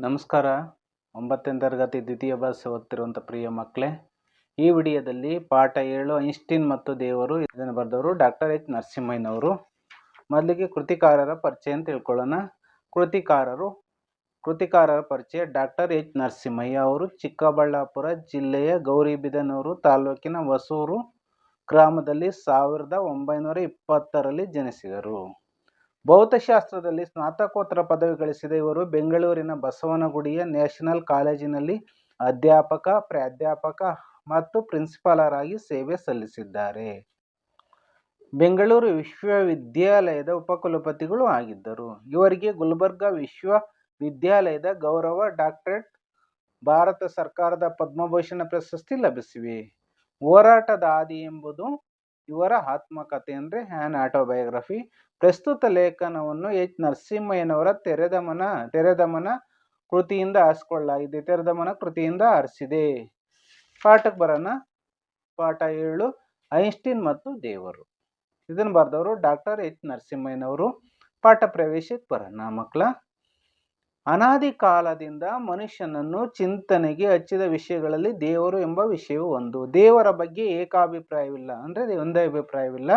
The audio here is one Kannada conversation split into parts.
ನಮಸ್ಕಾರ. ಒಂಬತ್ತನೇ ತರಗತಿ ದ್ವಿತೀಯ ಭಾಷೆ ಓದ್ತಿರುವಂಥ ಪ್ರಿಯ ಮಕ್ಕಳೇ, ಈ ವಿಡಿಯೋದಲ್ಲಿ ಪಾಠ ಏಳು ಐನ್ಸ್ಟೀನ್ ಮತ್ತು ದೇವರು ಇದನ್ನು ಬರೆದವರು ಡಾಕ್ಟರ್ ಎಚ್. ನರಸಿಂಹಯ್ಯನವರು. ಮೊದಲಿಗೆ ಕೃತಿಕಾರರ ಪರಿಚಯ ಅಂತ ತಿಳ್ಕೊಳ್ಳೋಣ. ಕೃತಿಕಾರರು, ಕೃತಿಕಾರರ ಪರಿಚಯ ಡಾಕ್ಟರ್ ಎಚ್. ನರಸಿಂಹಯ್ಯ ಅವರು ಚಿಕ್ಕಬಳ್ಳಾಪುರ ಜಿಲ್ಲೆಯ ಗೌರಿಬಿದನೂರು ತಾಲೂಕಿನ ಹೊಸೂರು ಗ್ರಾಮದಲ್ಲಿ ಸಾವಿರದ ಒಂಬೈನೂರ ಇಪ್ಪತ್ತರಲ್ಲಿ ಜನಿಸಿದರು. ಭೌತಶಾಸ್ತ್ರದಲ್ಲಿ ಸ್ನಾತಕೋತ್ತರ ಪದವಿ ಗಳಿಸಿದ ಇವರು ಬೆಂಗಳೂರಿನ ಬಸವನಗುಡಿಯ ನ್ಯಾಷನಲ್ ಕಾಲೇಜಿನಲ್ಲಿ ಅಧ್ಯಾಪಕ, ಪ್ರಾಧ್ಯಾಪಕ ಮತ್ತು ಪ್ರಿನ್ಸಿಪಾಲರಾಗಿ ಸೇವೆ ಸಲ್ಲಿಸಿದ್ದಾರೆ. ಬೆಂಗಳೂರು ವಿಶ್ವವಿದ್ಯಾಲಯದ ಉಪಕುಲಪತಿಗಳು ಆಗಿದ್ದರು. ಇವರಿಗೆ ಗುಲ್ಬರ್ಗಾ ವಿಶ್ವವಿದ್ಯಾಲಯದ ಗೌರವ ಡಾಕ್ಟರೇಟ್ ಭಾರತ ಸರ್ಕಾರದ ಪದ್ಮಭೂಷಣ ಪ್ರಶಸ್ತಿ ಲಭಿಸಿವೆ. ಹೋರಾಟದ ಹಾದಿ ಎಂಬುದು ಇವರ ಆತ್ಮಕಥೆ ಅಂದರೆ ಹ್ಯಾನ್ ಆಟೋಬಯೋಗ್ರಫಿ. ಪ್ರಸ್ತುತ ಲೇಖನವನ್ನು ಎಚ್. ನರಸಿಂಹಯ್ಯನವರ ತೆರೆದ ಮನ ತೆರೆದ ಕೃತಿಯಿಂದ ಆರಿಸಿಕೊಳ್ಳಲಾಗಿದೆ. ತೆರೆದ ಮನ ಕೃತಿಯಿಂದ ಆರಿಸಿದೆ. ಪಾಠಕ್ಕೆ ಬರೋಣ. ಪಾಠ ಏಳು, ಐನ್ಸ್ಟೀನ್ ಮತ್ತು ದೇವರು. ಇದನ್ನು ಬರೆದವರು ಡಾಕ್ಟರ್ ಎಚ್. ನರಸಿಂಹಯ್ಯನವರು. ಪಾಠ ಪ್ರವೇಶಕ್ಕೆ ಬರೋಣ ಮಕ್ಕಳ. ಅನಾದಿ ಕಾಲದಿಂದ ಮನುಷ್ಯನನ್ನು ಚಿಂತನೆಗೆ ಹಚ್ಚಿದ ವಿಷಯಗಳಲ್ಲಿ ದೇವರು ಎಂಬ ವಿಷಯವು ಒಂದು. ದೇವರ ಬಗ್ಗೆ ಏಕಾಭಿಪ್ರಾಯವಿಲ್ಲ ಅಂದರೆ ಒಂದೇ ಅಭಿಪ್ರಾಯವಿಲ್ಲ.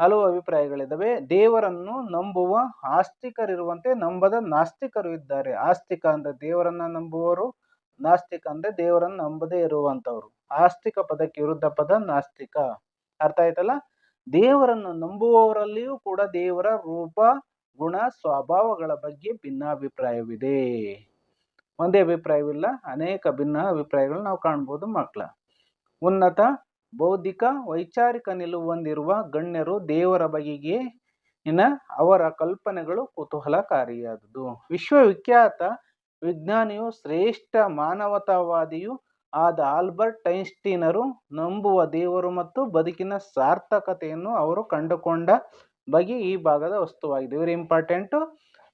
ಹಲವು ಅಭಿಪ್ರಾಯಗಳಿದ್ದಾವೆ. ದೇವರನ್ನು ನಂಬುವ ಆಸ್ತಿಕರಿರುವಂತೆ ನಂಬದ ನಾಸ್ತಿಕರು ಇದ್ದಾರೆ. ಆಸ್ತಿಕ ಅಂದರೆ ದೇವರನ್ನ ನಂಬುವವರು, ನಾಸ್ತಿಕ ಅಂದರೆ ದೇವರನ್ನು ನಂಬದೇ ಇರುವಂತವ್ರು ಆಸ್ತಿಕ ಪದಕ್ಕೆ ವಿರುದ್ಧ ಪದ ನಾಸ್ತಿಕ. ಅರ್ಥ ಆಯ್ತಲ್ಲ? ದೇವರನ್ನು ನಂಬುವವರಲ್ಲಿಯೂ ಕೂಡ ದೇವರ ರೂಪ ಗುಣ ಸ್ವಭಾವಗಳ ಬಗ್ಗೆ ಭಿನ್ನಾಭಿಪ್ರಾಯವಿದೆ. ಒಂದೇ ಅಭಿಪ್ರಾಯವಿಲ್ಲ, ಅನೇಕ ಭಿನ್ನ ನಾವು ಕಾಣ್ಬೋದು ಮಕ್ಕಳ ಉನ್ನತ, ಬೌದ್ಧಿಕ, ವೈಚಾರಿಕ ನಿಲುವು ಹೊಂದಿರುವ ಗಣ್ಯರು ದೇವರ ಬಗೆಗೆ ಇನ್ನ ಅವರ ಕಲ್ಪನೆಗಳು ಕುತೂಹಲಕಾರಿಯಾದುದು. ವಿಶ್ವವಿಖ್ಯಾತ ವಿಜ್ಞಾನಿಯು ಶ್ರೇಷ್ಠ ಮಾನವತಾವಾದಿಯು ಆದ ಆಲ್ಬರ್ಟ್ ಐನ್ಸ್ಟೀನರು ನಂಬುವ ದೇವರು ಮತ್ತು ಬದುಕಿನ ಸಾರ್ಥಕತೆಯನ್ನು ಅವರು ಕಂಡುಕೊಂಡ ಬಗೆ ಈ ಭಾಗದ ವಸ್ತುವಾಗಿದೆ. ಇವರು ಇಂಪಾರ್ಟೆಂಟು.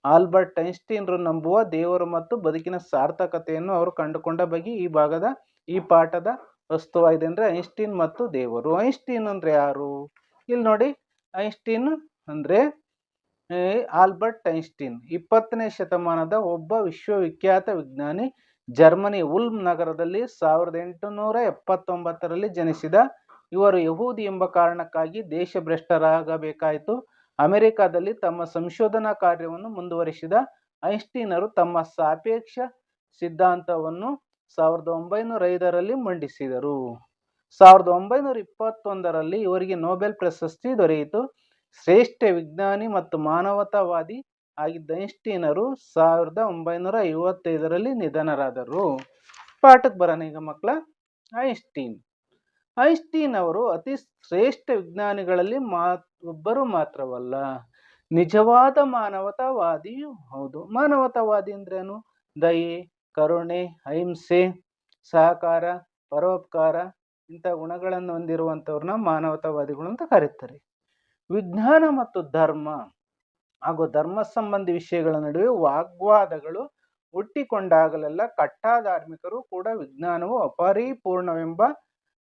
ಆಲ್ಬರ್ಟ್ ಐನ್ಸ್ಟೀನ್ರು ನಂಬುವ ದೇವರು ಮತ್ತು ಬದುಕಿನ ಸಾರ್ಥಕತೆಯನ್ನು ಅವರು ಕಂಡುಕೊಂಡ ಬಗೆ ಈ ಭಾಗದ, ಈ ಪಾಠದ ವಸ್ತುವಾಗಿದೆ ಅಂದರೆ ಐನ್ಸ್ಟೀನ್ ಮತ್ತು ದೇವರು. ಐನ್ಸ್ಟೀನ್ ಅಂದರೆ ಯಾರು? ಇಲ್ಲಿ ನೋಡಿ, ಐನ್ಸ್ಟೀನ್ ಅಂದರೆ ಆಲ್ಬರ್ಟ್ ಐನ್ಸ್ಟೀನ್. ಇಪ್ಪತ್ತನೇ ಶತಮಾನದ ಒಬ್ಬ ವಿಶ್ವವಿಖ್ಯಾತ ವಿಜ್ಞಾನಿ ಜರ್ಮನಿ ಉಲ್ಮ್ ನಗರದಲ್ಲಿ ಸಾವಿರದ ಎಂಟುನೂರ ಎಪ್ಪತ್ತೊಂಬತ್ತರಲ್ಲಿ ಜನಿಸಿದ ಇವರು ಯಹೂದಿ ಎಂಬ ಕಾರಣಕ್ಕಾಗಿ ದೇಶಭ್ರಷ್ಟರಾಗಬೇಕಾಯಿತು. ಅಮೆರಿಕಾದಲ್ಲಿ ತಮ್ಮ ಸಂಶೋಧನಾ ಕಾರ್ಯವನ್ನು ಮುಂದುವರಿಸಿದ ಐನ್ಸ್ಟೀನರು ತಮ್ಮ ಸಾಪೇಕ್ಷ ಸಿದ್ಧಾಂತವನ್ನು ಸಾವಿರದ ಒಂಬೈನೂರ ಐದರಲ್ಲಿ ಮಂಡಿಸಿದರು. ಸಾವಿರದ ಒಂಬೈನೂರ ಇಪ್ಪತ್ತೊಂದರಲ್ಲಿ ಇವರಿಗೆ ನೊಬೆಲ್ ಪ್ರಶಸ್ತಿ ದೊರೆಯಿತು. ಶ್ರೇಷ್ಠ ವಿಜ್ಞಾನಿ ಮತ್ತು ಮಾನವತಾವಾದಿ ಆಗಿದ್ದ ಐನ್ಸ್ಟೀನರು ಸಾವಿರದ ಒಂಬೈನೂರ ಐವತ್ತೈದರಲ್ಲಿ ನಿಧನರಾದರು. ಪಾಠಕ್ಕೆ ಬರೋಣ ಈಗ ಮಕ್ಕಳ ಐನ್ಸ್ಟೀನ್. ಐನ್ಸ್ಟೀನ್ ಅವರು ಅತಿ ಶ್ರೇಷ್ಠ ವಿಜ್ಞಾನಿಗಳಲ್ಲಿ ಮಾ, ಒಬ್ಬರು ಮಾತ್ರವಲ್ಲ. ನಿಜವಾದ ಮಾನವತಾವಾದಿಯೂ ಹೌದು. ಮಾನವತಾವಾದಿ ಅಂದ್ರೇನು? ದಯೆ, ಕರುಣೆ, ಅಹಿಂಸೆ, ಸಹಕಾರ, ಪರೋಪಕಾರ ಇಂಥ ಗುಣಗಳನ್ನು ಹೊಂದಿರುವಂಥವ್ರನ್ನ ಮಾನವತಾವಾದಿಗಳು ಅಂತ ಕರೀತಾರೆ. ವಿಜ್ಞಾನ ಮತ್ತು ಧರ್ಮ, ಹಾಗೂ ಧರ್ಮ ಸಂಬಂಧಿ ವಿಷಯಗಳ ನಡುವೆ ವಾಗ್ವಾದಗಳು ಹುಟ್ಟಿಕೊಂಡಾಗಲೆಲ್ಲ ಕಟ್ಟಾಧಾರ್ಮಿಕರು ಕೂಡ ವಿಜ್ಞಾನವು ಅಪರಿಪೂರ್ಣವೆಂಬ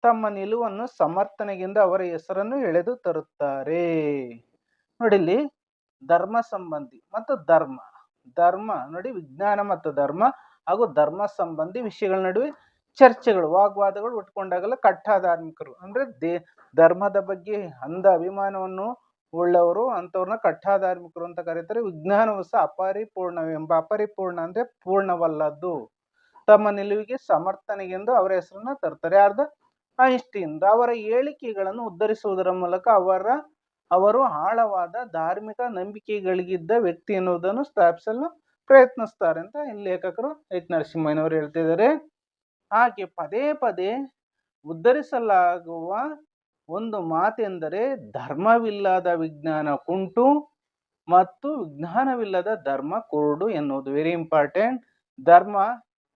ತಮ್ಮ ನಿಲುವನ್ನು ಸಮರ್ಥನೆಗಿಂದ ಅವರ ಹೆಸರನ್ನು ಎಳೆದು ತರುತ್ತಾರೆ. ನೋಡಿಲ್ಲಿ ಧರ್ಮ ಸಂಬಂಧಿ ಮತ್ತು ಧರ್ಮ. ಧರ್ಮ ನೋಡಿ ವಿಜ್ಞಾನ ಮತ್ತು ಧರ್ಮ ಹಾಗೂ ಧರ್ಮ ಸಂಬಂಧಿ ವಿಷಯಗಳ ನಡುವೆ ಚರ್ಚೆಗಳು, ವಾಗ್ವಾದಗಳು ಉಟ್ಕೊಂಡಾಗಲ್ಲ ಕಟ್ಟಾಧಾರ್ಮಿಕರು ಅಂದ್ರೆ ದೇ, ಧರ್ಮದ ಬಗ್ಗೆ ಅಂಧ ಅಭಿಮಾನವನ್ನು ಉಳ್ಳವರು ಅಂಥವ್ರನ್ನ ಕಟ್ಟಾಧಾರ್ಮಿಕರು ಅಂತ ಕರೀತಾರೆ. ವಿಜ್ಞಾನವು ಸಹ ಅಪರಿಪೂರ್ಣವೆಂಬ ಅಪರಿಪೂರ್ಣ ಅಂದ್ರೆ ಪೂರ್ಣವಲ್ಲದ್ದು. ತಮ್ಮ ನಿಲುವಿಗೆ ಸಮರ್ಥನೆಗೆಂದು ಅವರ ಹೆಸರನ್ನ ತರ್ತಾರೆ ಯಾರ್ದು? ಐನ್ಸ್ಟೀನ್ ಅವರ ಹೇಳಿಕೆಗಳನ್ನು ಉದ್ಧರಿಸುವುದರ ಮೂಲಕ ಅವರ, ಅವರು ಆಳವಾದ ಧಾರ್ಮಿಕ ನಂಬಿಕೆಗಳಿಗಿದ್ದ ವ್ಯಕ್ತಿ ಎನ್ನುವುದನ್ನು ಸ್ಥಾಪಿಸಲು ಪ್ರಯತ್ನಿಸ್ತಾರೆ ಅಂತ ಇಲ್ಲಿ ಲೇಖಕರು ಎಚ್ ನರಸಿಂಹಯ್ಯನವರು ಹೇಳ್ತಿದ್ದಾರೆ. ಹಾಗೆ ಪದೇ ಪದೇ ಉದ್ಧರಿಸಲಾಗುವ ಒಂದು ಮಾತೆಂದರೆ ಧರ್ಮವಿಲ್ಲದ ವಿಜ್ಞಾನ ಕುಂಟು ಮತ್ತು ವಿಜ್ಞಾನವಿಲ್ಲದ ಧರ್ಮ ಕುರುಡು ಎನ್ನುವುದು. ವೆರಿ ಇಂಪಾರ್ಟೆಂಟ್ ಧರ್ಮ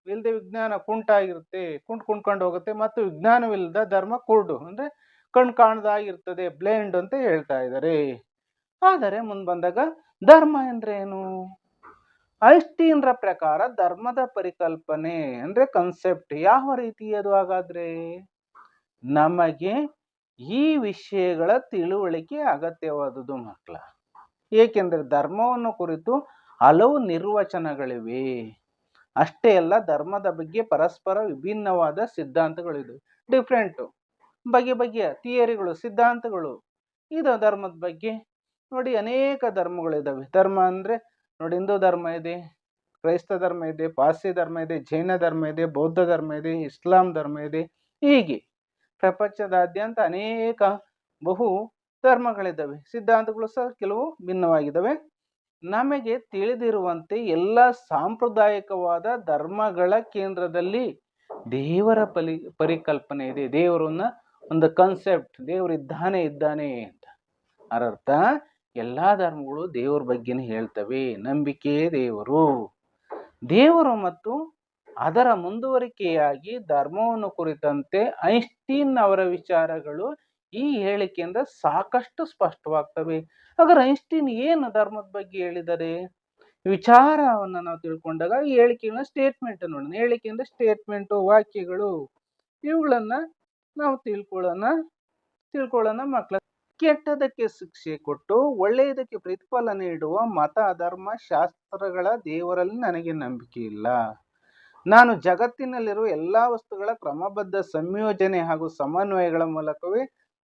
ಇಲ್ಲದೆ ವಿಜ್ಞಾನ ಕುಂಟಾಗಿರುತ್ತೆ, ಕುಂಟ್ ಕುಂಟ್ಕೊಂಡು ಹೋಗುತ್ತೆ ಮತ್ತು ವಿಜ್ಞಾನವಿಲ್ಲದ ಧರ್ಮ ಕುರುಡು, ಅಂದರೆ ಕಣ್ ಕಾಣದಾಗಿರ್ತದೆ, ಬ್ಲೈಂಡ್ ಅಂತ ಹೇಳ್ತಾ ಇದ್ದಾರೆ. ಆದರೆ ಮುಂದೆ ಬಂದಾಗ ಧರ್ಮ ಅಂದ್ರೆ ಏನು ಪ್ರಕಾರ ಧರ್ಮದ ಪರಿಕಲ್ಪನೆ ಅಂದ್ರೆ ಕನ್ಸೆಪ್ಟ್ ಯಾವ ರೀತಿಯದು ಹಾಗಾದರೆ? ನಮಗೆ ಈ ವಿಷಯಗಳ ತಿಳುವಳಿಕೆ ಅಗತ್ಯವಾದುದು ಮಕ್ಕಳ ಏಕೆಂದರೆ ಧರ್ಮವನ್ನು ಕುರಿತು ಹಲವು ನಿರ್ವಚನಗಳಿವೆ. ಅಷ್ಟೇ ಅಲ್ಲ, ಧರ್ಮದ ಬಗ್ಗೆ ಪರಸ್ಪರ ವಿಭಿನ್ನವಾದ ಸಿದ್ಧಾಂತಗಳಿವೆ ಡಿಫ್ರೆಂಟು ಬಗೆ ಬಗೆಯ ಥಿಯರಿಗಳು ಸಿದ್ಧಾಂತಗಳು. ಇದು ಧರ್ಮದ ಬಗ್ಗೆ. ನೋಡಿ, ಅನೇಕ ಧರ್ಮಗಳಿದ್ದಾವೆ ಧರ್ಮ ಅಂದರೆ ನೋಡಿ, ಹಿಂದೂ ಧರ್ಮ ಇದೆ, ಕ್ರೈಸ್ತ ಧರ್ಮ ಇದೆ, ಪಾರ್ಸಿ ಧರ್ಮ ಇದೆ, ಜೈನ ಧರ್ಮ ಇದೆ, ಬೌದ್ಧ ಧರ್ಮ ಇದೆ, ಇಸ್ಲಾಂ ಧರ್ಮ ಇದೆ. ಹೀಗೆ ಪ್ರಪಂಚದಾದ್ಯಂತ ಅನೇಕ ಬಹು ಧರ್ಮಗಳಿದ್ದಾವೆ ಸಿದ್ಧಾಂತಗಳು ಸಹ ಕೆಲವು ಭಿನ್ನವಾಗಿದ್ದಾವೆ ನಮಗೆ ತಿಳಿದಿರುವಂತೆ ಎಲ್ಲ ಸಾಂಪ್ರದಾಯಿಕವಾದ ಧರ್ಮಗಳ ಕೇಂದ್ರದಲ್ಲಿ ದೇವರ ಪಲಿ, ಪರಿಕಲ್ಪನೆ ಇದೆ. ದೇವರನ್ನ ಒಂದು ಕನ್ಸೆಪ್ಟ್ ದೇವರಿದ್ದಾನೆ ಇದ್ದಾನೆ ಅಂತ. ಅದರರ್ಥ ಎಲ್ಲ ಧರ್ಮಗಳು ದೇವರ ಬಗ್ಗೆನೇ ಹೇಳ್ತವೆ. ನಂಬಿಕೆ ದೇವರು. ದೇವರು ಮತ್ತು ಅದರ ಮುಂದುವರಿಕೆಯಾಗಿ ಧರ್ಮವನ್ನು ಕುರಿತಂತೆ ಐನ್ಸ್ಟೀನ್ ಅವರ ವಿಚಾರಗಳು ಈ ಹೇಳಿಕೆಯಿಂದ ಸಾಕಷ್ಟು ಸ್ಪಷ್ಟವಾಗ್ತವೆ. ಹಾಗಾದ್ರೆ ಐನ್ಸ್ಟೀನ್ ಏನು ಧರ್ಮದ ಬಗ್ಗೆ ಹೇಳಿದ್ದಾರೆ ವಿಚಾರವನ್ನು ನಾವು ತಿಳ್ಕೊಂಡಾಗ ಈ ಹೇಳಿಕೆಗಳನ್ನ ಸ್ಟೇಟ್ಮೆಂಟ್ ನೋಡೋಣ. ಹೇಳಿಕೆಯಿಂದ ಸ್ಟೇಟ್ಮೆಂಟು ವಾಕ್ಯಗಳು, ಇವುಗಳನ್ನ ನಾವು ತಿಳ್ಕೊಳ್ಳೋಣ. ತಿಳ್ಕೊಳ್ಳೋಣ ಮಕ್ಕಳ ಕೆಟ್ಟದಕ್ಕೆ ಶಿಕ್ಷೆ ಕೊಟ್ಟು ಒಳ್ಳೆಯದಕ್ಕೆ ಪ್ರತಿಫಲ ನೀಡುವ ಮತ, ಧರ್ಮ, ಶಾಸ್ತ್ರಗಳ ದೇವರಲ್ಲಿ ನನಗೆ ನಂಬಿಕೆ ಇಲ್ಲ. ನಾನು ಜಗತ್ತಿನಲ್ಲಿರುವ ಎಲ್ಲ ವಸ್ತುಗಳ ಕ್ರಮಬದ್ಧ ಸಂಯೋಜನೆ ಹಾಗೂ ಸಮನ್ವಯಗಳ ಮೂಲಕವೇ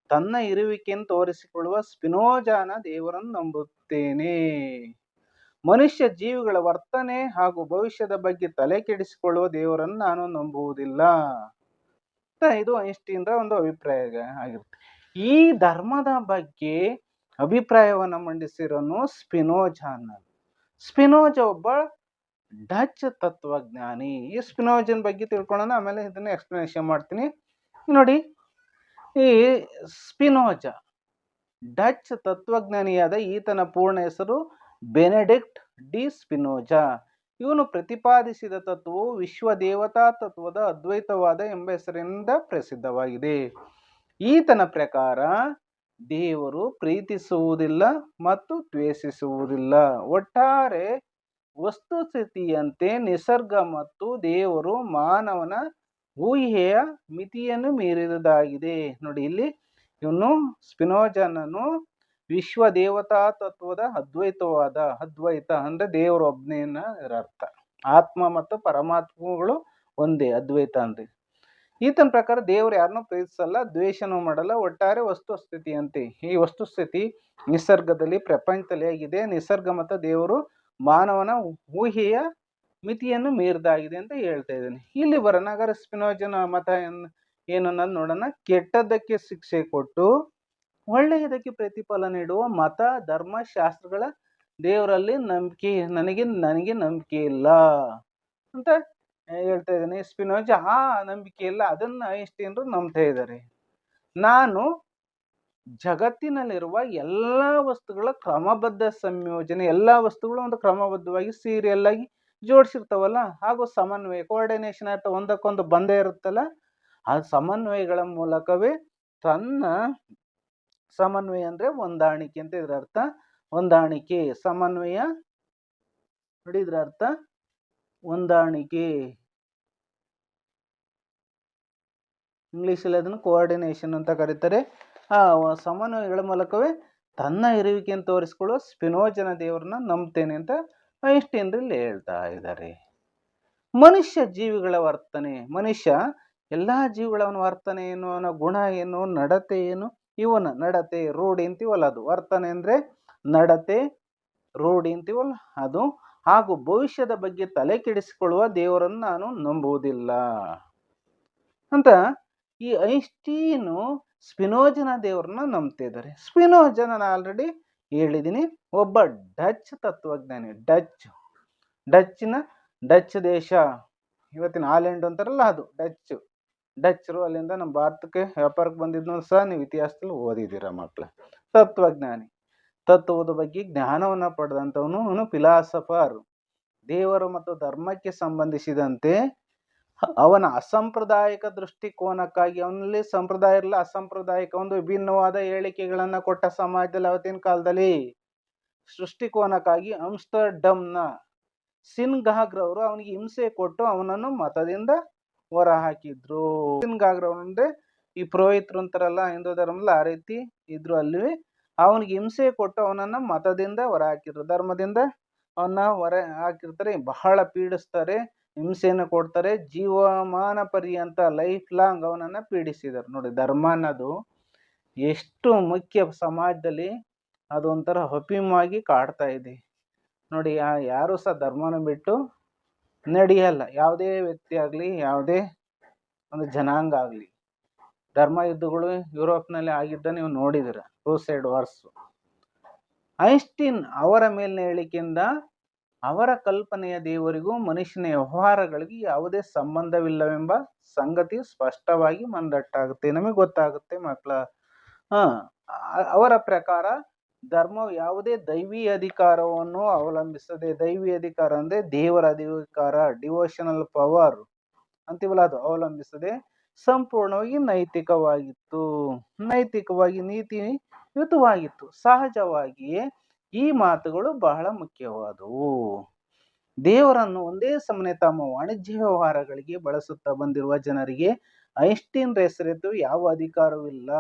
ತನ್ನ ಇರುವಿಕೆಯನ್ನು ತೋರಿಸಿಕೊಳ್ಳುವ ಸ್ಪಿನೋಜಾನ ದೇವರನ್ನು ನಂಬುತ್ತೇನೆ. ಮನುಷ್ಯ ಜೀವಿಗಳ ವರ್ತನೆ ಹಾಗೂ ಭವಿಷ್ಯದ ಬಗ್ಗೆ ತಲೆ ಕೆಡಿಸಿಕೊಳ್ಳುವ ದೇವರನ್ನು ನಾನು ನಂಬುವುದಿಲ್ಲ. ಇದು ಐನ್ಸ್ಟೀನ್ರ ಒಂದು ಅಭಿಪ್ರಾಯ ಆಗಿರುತ್ತೆ. ಈ ಧರ್ಮದ ಬಗ್ಗೆ ಅಭಿಪ್ರಾಯವನ್ನು ಮಂಡಿಸಿರೋನು ಸ್ಪಿನೋಜಾನ. ಸ್ಪಿನೋಜ ಒಬ್ಬ ಡಚ್ ತತ್ವಜ್ಞಾನಿ. ಈ ಸ್ಪಿನೋಜನ್ ಬಗ್ಗೆ ತಿಳ್ಕೊಳ್ಳೋಣ, ಆಮೇಲೆ ಇದನ್ನ ಎಕ್ಸ್ಪ್ಲನೇಷನ್ ಮಾಡ್ತೀನಿ. ನೋಡಿ ಈ ಸ್ಪಿನೋಜ, ಡಚ್ ತತ್ವಜ್ಞಾನಿಯಾದ ಈತನ ಪೂರ್ಣ ಹೆಸರು ಬೆನೆಡಿಕ್ಟ್ ಡಿ ಸ್ಪಿನೋಜ. ಇವನು ಪ್ರತಿಪಾದಿಸಿದ ತತ್ವವು ವಿಶ್ವ ದೇವತಾ ತತ್ವದ ಅದ್ವೈತವಾದ ಎಂಬ ಹೆಸರಿನಿಂದ ಪ್ರಸಿದ್ಧವಾಗಿದೆ. ಈತನ ಪ್ರಕಾರ, ದೇವರು ಪ್ರೀತಿಸುವುದಿಲ್ಲ ಮತ್ತು ದ್ವೇಷಿಸುವುದಿಲ್ಲ. ಒಟ್ಟಾರೆ ವಸ್ತುಸ್ಥಿತಿಯಂತೆ ನಿಸರ್ಗ ಮತ್ತು ದೇವರು ಮಾನವನ ಊಹೆಯ ಮಿತಿಯನ್ನು ಮೀರಿದುದಾಗಿದೆ. ನೋಡಿ ಇಲ್ಲಿ ಇವನು ಸ್ಪಿನೋಜನನು ವಿಶ್ವ ದೇವತಾ ತತ್ವದ ಅದ್ವೈತವಾದ, ಅದ್ವೈತ ಅಂದ್ರೆ ದೇವರು ಒಬ್ಬನೇನ ಅರ್ಥ. ಆತ್ಮ ಮತ್ತು ಪರಮಾತ್ಮಗಳು ಒಂದೇ, ಅದ್ವೈತ ಅಂದ್ರೆ. ಈತನ ಪ್ರಕಾರ ದೇವರು ಯಾರನ್ನೂ ಪ್ರೀತಿಸಲ್ಲ, ದ್ವೇಷನೂ ಮಾಡಲ್ಲ, ಒಟ್ಟಾರೆ ವಸ್ತುಸ್ಥಿತಿಯಂತೆ. ಈ ವಸ್ತುಸ್ಥಿತಿ ನಿಸರ್ಗದಲ್ಲಿ ಪ್ರಪಂಚದಲ್ಲಿ ಆಗಿದೆ. ನಿಸರ್ಗ ಮತ್ತು ದೇವರು ಮಾನವನ ಊಹೆಯ ಮಿತಿಯನ್ನು ಮೀರಿದಾಗಿದೆ ಅಂತ ಹೇಳ್ತಾ ಇದ್ದೀನಿ. ಇಲ್ಲಿ ಬರೋಣ ಸ್ಪಿನೋಜನ ಮತ ಏನ್ ಅನ್ನೋದು ನೋಡೋಣ. ಕೆಟ್ಟದ್ದಕ್ಕೆ ಶಿಕ್ಷೆ ಕೊಟ್ಟು, ಒಳ್ಳೆಯದಕ್ಕೆ ಪ್ರತಿಫಲ ನೀಡುವ ಮತ, ಧರ್ಮ, ಶಾಸ್ತ್ರಗಳ ದೇವರಲ್ಲಿ ನಂಬಿಕೆ, ನನಗೆ ನನಗೆ ನಂಬಿಕೆ ಇಲ್ಲ ಅಂತ ಹೇಳ್ತಾ ಇದ್ದೀನಿ. ಸ್ಪಿನೋಜ ಆ ನಂಬಿಕೆ ಇಲ್ಲ, ಅದನ್ನ ಐನ್ಸ್ಟೀನ್ರು ನಂಬ್ತಾ ಇದ್ದಾರೆ. ನಾನು ಜಗತ್ತಿನಲ್ಲಿರುವ ಎಲ್ಲ ವಸ್ತುಗಳ ಕ್ರಮಬದ್ಧ ಸಂಯೋಜನೆ, ಎಲ್ಲ ವಸ್ತುಗಳು ಒಂದು ಕ್ರಮಬದ್ಧವಾಗಿ ಸೀರಿಯಲ್ ಆಗಿ ಜೋಡಿಸಿರ್ತಾವಲ್ಲ, ಹಾಗೂ ಸಮನ್ವಯ ಕೋಆರ್ಡಿನೇಷನ್ ಆಟ ಒಂದಕ್ಕೊಂದು ಬಂದೇ ಇರುತ್ತಲ್ಲ, ಆ ಸಮನ್ವಯಗಳ ಮೂಲಕವೇ ತನ್ನ ಸಮನ್ವಯ ಅಂದ್ರೆ ಹೊಂದಾಣಿಕೆ ಅಂತ ಇದ್ರ ಅರ್ಥ. ಹೊಂದಾಣಿಕೆ, ಸಮನ್ವಯ, ನೋಡಿ ಇದ್ರ ಅರ್ಥ. ಹೊಂದಾಣಿಕೆ. ಇಂಗ್ಲಿಷಲ್ಲಿ ಅದನ್ನು ಕೋಆರ್ಡಿನೇಷನ್ ಅಂತ ಕರೀತಾರೆ. ಆ ಸಮನ್ವಯಗಳ ಮೂಲಕವೇ ತನ್ನ ಇರುವಿಕೆಯನ್ನು ತೋರಿಸಿಕೊಳ್ಳುವ ಸ್ಪಿನೋಜನ ದೇವರನ್ನ ನಂಬ್ತೇನೆ ಅಂತ ಐನ್ಸ್ಟೀನ್ ಇಲ್ಲಿ ಹೇಳ್ತಾ ಇದ್ದಾರೆ. ಮನುಷ್ಯ ಜೀವಿಗಳ ವರ್ತನೆ, ಮನುಷ್ಯ ಎಲ್ಲ ಜೀವಿಗಳ ವರ್ತನೆ ಏನು, ಅವನ ಗುಣ ಏನು, ನಡತೆ ಏನು, ಇವನ ನಡತೆ, ರೂಢಿ ಅಂತೀವಲ್ಲ ಅದು ವರ್ತನೆ ಅಂದರೆ ನಡತೆ, ರೂಢಿ ಅಂತೀವಲ್ಲ ಅದು ಹಾಗೂ ಭವಿಷ್ಯದ ಬಗ್ಗೆ ತಲೆ ಕೆಡಿಸಿಕೊಳ್ಳುವ ದೇವರನ್ನು ನಾನು ನಂಬುವುದಿಲ್ಲ. ಅಂತ ಈ ಐನ್ಸ್ಟೀನು ಸ್ಪಿನೋಜನ ದೇವರನ್ನ ನಂಬ್ತಿದ್ದಾರೆ ಸ್ಪಿನೋಜನ ಆಲ್ರೆಡಿ ಹೇಳಿದ್ದೀನಿ ಒಬ್ಬ ಡಚ್ ತತ್ವಜ್ಞಾನಿ, ಡಚ್ ಡಚ್ನ ಡಚ್ ದೇಶ. ಇವತ್ತಿನ ಆಲೆಂಡ್ ಅಂತಾರಲ್ಲ ಅದು, ಡಚ್. ಡಚ್ಚರು ಅಲ್ಲಿಂದ ನಮ್ಮ ಭಾರತಕ್ಕೆ ವ್ಯಾಪಾರಕ್ಕೆ ಬಂದಿದ್ನು ಸಹ ನೀವು ಇತಿಹಾಸದಲ್ಲಿ ಓದಿದ್ದೀರ ಮಕ್ಕಳು ತತ್ವಜ್ಞಾನಿ. ತತ್ವದ ಬಗ್ಗೆ ಜ್ಞಾನವನ್ನು ಪಡೆದಂಥವನು, ಅವನು ಫಿಲಾಸಫರ್ ದೇವರು ಮತ್ತು ಧರ್ಮಕ್ಕೆ ಸಂಬಂಧಿಸಿದಂತೆ ಅವನ ಅಸಂಪ್ರದಾಯಿಕ ದೃಷ್ಟಿಕೋನಕ್ಕಾಗಿ, ಅವನಲ್ಲಿ ಸಂಪ್ರದಾಯ ಇರಲಿಲ್ಲ ಅಸಂಪ್ರದಾಯಿಕ ಒಂದು ವಿಭಿನ್ನವಾದ ಹೇಳಿಕೆಗಳನ್ನು ಕೊಟ್ಟ ಸಮಾಜದಲ್ಲಿ ಅವತ್ತಿನ ಕಾಲದಲ್ಲಿ ಸೃಷ್ಟಿಕೋನಕ್ಕಾಗಿ ಆಮ್ಸ್ಟರ್ಡಮ್ನ ಸಿನ್ಗಾಗ್ರವರು ಅವನಿಗೆ ಹಿಂಸೆ ಕೊಟ್ಟು ಅವನನ್ನು ಮತದಿಂದ ಹೊರ ಹಾಕಿದ್ರು ಸಿನ್ಗಾಗ್ರವ್ರು ಈ ಪುರೋಹಿತರು ಅಂತಾರಲ್ಲ, ಹಿಂದೂ ಧರ್ಮದಲ್ಲಿ ಆ ರೀತಿ ಇದ್ರು ಅಲ್ಲಿ. ಅವನಿಗೆ ಹಿಂಸೆ ಕೊಟ್ಟು ಅವನನ್ನ ಮತದಿಂದ ಹೊರ ಹಾಕಿದ್ರು ಧರ್ಮದಿಂದ ಅವನ್ನ ಹೊರ ಹಾಕಿರ್ತಾರೆ ಬಹಳ ಪೀಡಿಸ್ತಾರೆ. ಹಿಂಸೆಯನ್ನು ಕೊಡ್ತಾರೆ, ಜೀವಮಾನ ಪರ್ಯಂತ ಲೈಫ್ ಲಾಂಗ್ ಅವನನ್ನು ಪೀಡಿಸಿದರು. ನೋಡಿ, ಧರ್ಮ ಅನ್ನೋದು ಎಷ್ಟು ಮುಖ್ಯ ಸಮಾಜದಲ್ಲಿ ಅದೊಂಥರ ಅಫೀಮಾಗಿ ಕಾಡ್ತಾ ಇದೆ. ನೋಡಿ ಯಾರು ಸಹ ಧರ್ಮನ ಬಿಟ್ಟು ನಡೆಯಲ್ಲ. ಯಾವುದೇ ವ್ಯಕ್ತಿ ಆಗಲಿ, ಯಾವುದೇ ಒಂದು ಜನಾಂಗ ಆಗಲಿ, ಧರ್ಮ ಯುದ್ಧಗಳು ಯುರೋಪ್ನಲ್ಲಿ ಆಗಿದ್ದ ನೀವು ನೋಡಿದಿರ. ಕ್ರೂಸೈಡ್ ವಾರ್ಸ್. ಐನ್ಸ್ಟೀನ್ ಅವರ ಮೇಲಿನ ಹೇಳಿಕೆಯಿಂದ ಅವರ ಕಲ್ಪನೆಯ ದೇವರಿಗೂ ಮನುಷ್ಯನ ವ್ಯವಹಾರಗಳಿಗೆ ಯಾವುದೇ ಸಂಬಂಧವಿಲ್ಲವೆಂಬ ಸಂಗತಿ ಸ್ಪಷ್ಟವಾಗಿ ಮಂದಟ್ಟಾಗುತ್ತೆ ನಮಗೆ ಗೊತ್ತಾಗುತ್ತೆ ಮಕ್ಕಳ ಅವರ ಪ್ರಕಾರ ಧರ್ಮವು ಯಾವುದೇ ದೈವಿ ಅಧಿಕಾರವನ್ನು ಅವಲಂಬಿಸದೆ ದೈವಿ ಅಧಿಕಾರ ಅಂದ್ರೆ ದೇವರ ಅಧಿಕಾರ ಡಿವೋಷನಲ್ ಪವರ್ ಅಂತೀವಲ್ಲ, ಅದು ಅವಲಂಬಿಸದೆ ಸಂಪೂರ್ಣವಾಗಿ ನೈತಿಕವಾಗಿತ್ತು. ನೈತಿಕವಾಗಿ ನೀತಿಯುತವಾಗಿತ್ತು ಸಹಜವಾಗಿಯೇ ಈ ಮಾತುಗಳು ಬಹಳ ಮುಖ್ಯವಾದವು. ದೇವರನ್ನು ಒಂದೇ ಸಮನೆ ತಮ್ಮ ವಾಣಿಜ್ಯ ವ್ಯವಹಾರಗಳಿಗೆ ಬಳಸುತ್ತಾ ಬಂದಿರುವ ಜನರಿಗೆ ಐನ್ಸ್ಟೀನ್ ಹೆಸರಿದ್ದು ಯಾವ ಅಧಿಕಾರವಿಲ್ಲ.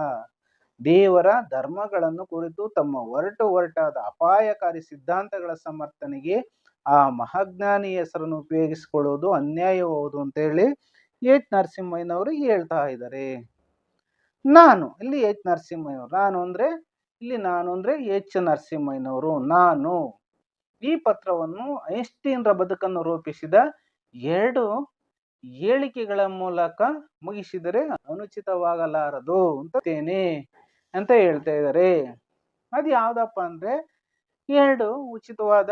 ದೇವರ ಧರ್ಮಗಳನ್ನು ಕುರಿತು ತಮ್ಮ ಒರಟು ಒರಟಾದ ಅಪಾಯಕಾರಿ ಸಿದ್ಧಾಂತಗಳ ಸಮರ್ಥನೆಗೆ ಆ ಮಹಾಜ್ಞಾನಿ ಹೆಸರನ್ನು ಉಪಯೋಗಿಸಿಕೊಳ್ಳುವುದು ಅನ್ಯಾಯವಾವುದು ಅಂತ ಹೇಳಿ ಎಚ್. ನರಸಿಂಹಯ್ಯನವರು ಹೇಳ್ತಾ ಇದ್ದಾರೆ. ನಾನು, ಇಲ್ಲಿ ಎಚ್. ನರಸಿಂಹಯ್ಯವರು ನಾನು ಅಂದ್ರೆ ಇಲ್ಲಿ ನಾನು ಅಂದ್ರೆ ಎಚ್ ನರಸಿಂಹಯ್ಯನವರು. ನಾನು ಈ ಪತ್ರವನ್ನು ಐನ್ಸ್ಟೀನ್ರ ಬದುಕನ್ನು ರೂಪಿಸಿದ ಎರಡು ಹೇಳಿಕೆಗಳ ಮೂಲಕ ಮುಗಿಸಿದರೆ ಅನುಚಿತವಾಗಲಾರದು ಅಂತೇನೆ ಅಂತ ಹೇಳ್ತಾ ಇದ್ದಾರೆ. ಅದು ಯಾವುದಪ್ಪ ಅಂದ್ರೆ ಎರಡು ಉಚಿತವಾದ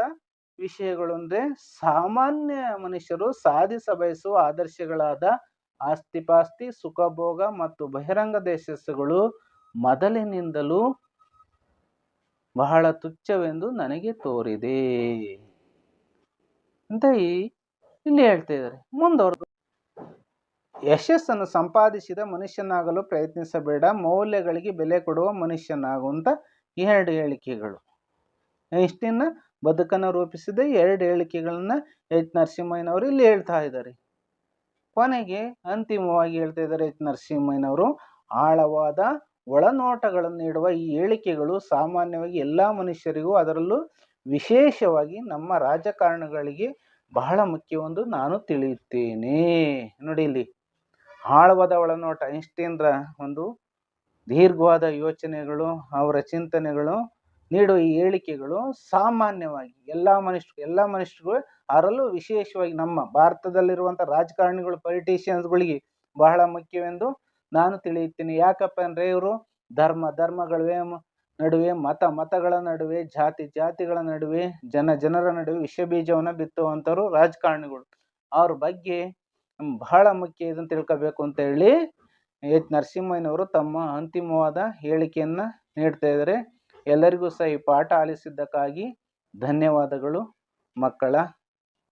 ವಿಷಯಗಳು ಅಂದ್ರೆ ಸಾಮಾನ್ಯ ಮನುಷ್ಯರು ಸಾಧಿಸ ಬಯಸುವ ಆದರ್ಶಗಳಾದ ಆಸ್ತಿಪಾಸ್ತಿ, ಸುಖಭೋಗ ಮತ್ತು ಬಹಿರಂಗ ದೇಶಸ್ಸುಗಳು ಮೊದಲಿನಿಂದಲೂ ಬಹಳ ತುಚ್ಛವೆಂದು ನನಗೆ ತೋರಿದೆ. ಅಂತ ಇಲ್ಲಿ ಹೇಳ್ತಾ ಇದ್ದಾರೆ. ಮುಂದುವರೆದು ಯಶಸ್ಸನ್ನು ಸಂಪಾದಿಸಿದ ಮನುಷ್ಯನಾಗಲು ಪ್ರಯತ್ನಿಸಬೇಡ, ಮೌಲ್ಯಗಳಿಗೆ ಬೆಲೆ ಕೊಡುವ ಮನುಷ್ಯನಾಗು ಅಂತ ಎರಡು ಹೇಳಿಕೆಗಳು. ಇಷ್ಟಿನ ಬದುಕನ್ನು ರೂಪಿಸಿದ ಎರಡು ಹೇಳಿಕೆಗಳನ್ನ ಎಚ್ ನರಸಿಂಹಯ್ಯನವರು ಇಲ್ಲಿ ಹೇಳ್ತಾ ಇದ್ದಾರೆ. ಕೊನೆಗೆ ಅಂತಿಮವಾಗಿ ಹೇಳ್ತಾ ಇದ್ದಾರೆ ಎಚ್ ನರಸಿಂಹಯ್ಯನವರು, ಆಳವಾದ ಒಳನೋಟಗಳನ್ನು ನೀಡುವ ಈ ಹೇಳಿಕೆಗಳು ಸಾಮಾನ್ಯವಾಗಿ ಎಲ್ಲ ಮನುಷ್ಯರಿಗೂ ಅದರಲ್ಲೂ ವಿಶೇಷವಾಗಿ ನಮ್ಮ ರಾಜಕಾರಣಿಗಳಿಗೆ ಬಹಳ ಮುಖ್ಯವೆಂದು ನಾನು ತಿಳಿಯುತ್ತೇನೆ. ನೋಡಿ ಇಲ್ಲಿ, ಆಳವಾದ ಒಳನೋಟ ಐನ್ಸ್ಟೀನ್ರ ಒಂದು ದೀರ್ಘವಾದ ಯೋಚನೆಗಳು, ಅವರ ಚಿಂತನೆಗಳು ನೀಡುವ ಈ ಹೇಳಿಕೆಗಳು ಸಾಮಾನ್ಯವಾಗಿ ಎಲ್ಲ ಮನುಷ್ಯರು ಎಲ್ಲ ಮನುಷ್ಯರು ಅದರಲ್ಲೂ ವಿಶೇಷವಾಗಿ ನಮ್ಮ ಭಾರತದಲ್ಲಿರುವಂಥ ರಾಜಕಾರಣಿಗಳು ಪೊಲಿಟಿಷಿಯನ್ಸ್ಗಳಿಗೆ ಬಹಳ ಮುಖ್ಯವೆಂದು ನಾನು ತಿಳಿಯುತ್ತೇನೆ. ಯಾಕಪ್ಪ ಅಂದರೆ ಇವರು ಧರ್ಮ ಧರ್ಮಗಳ ನಡುವೆ ಮತ, ಮತಗಳ ನಡುವೆ, ಜಾತಿ, ಜಾತಿಗಳ ನಡುವೆ, ಜನ, ಜನರ ನಡುವೆ ವಿಷ ಬೀಜವನ್ನು ಬಿತ್ತುವಂಥವ್ರು ರಾಜಕಾರಣಿಗಳು. ಅವ್ರ ಬಗ್ಗೆ ಬಹಳ ಮುಖ್ಯ ಇದನ್ನು ತಿಳ್ಕೋಬೇಕು ಅಂತ ಹೇಳಿ ಎಚ್ ನರಸಿಂಹಯ್ಯನವರು ತಮ್ಮ ಅಂತಿಮವಾದ ಹೇಳಿಕೆಯನ್ನು ನೀಡ್ತಾ ಇದ್ದಾರೆ. ಎಲ್ಲರಿಗೂ ಸಹ ಈ ಪಾಠ ಆಲಿಸಿದ್ದಕ್ಕಾಗಿ ಧನ್ಯವಾದಗಳು ಮಕ್ಕಳ.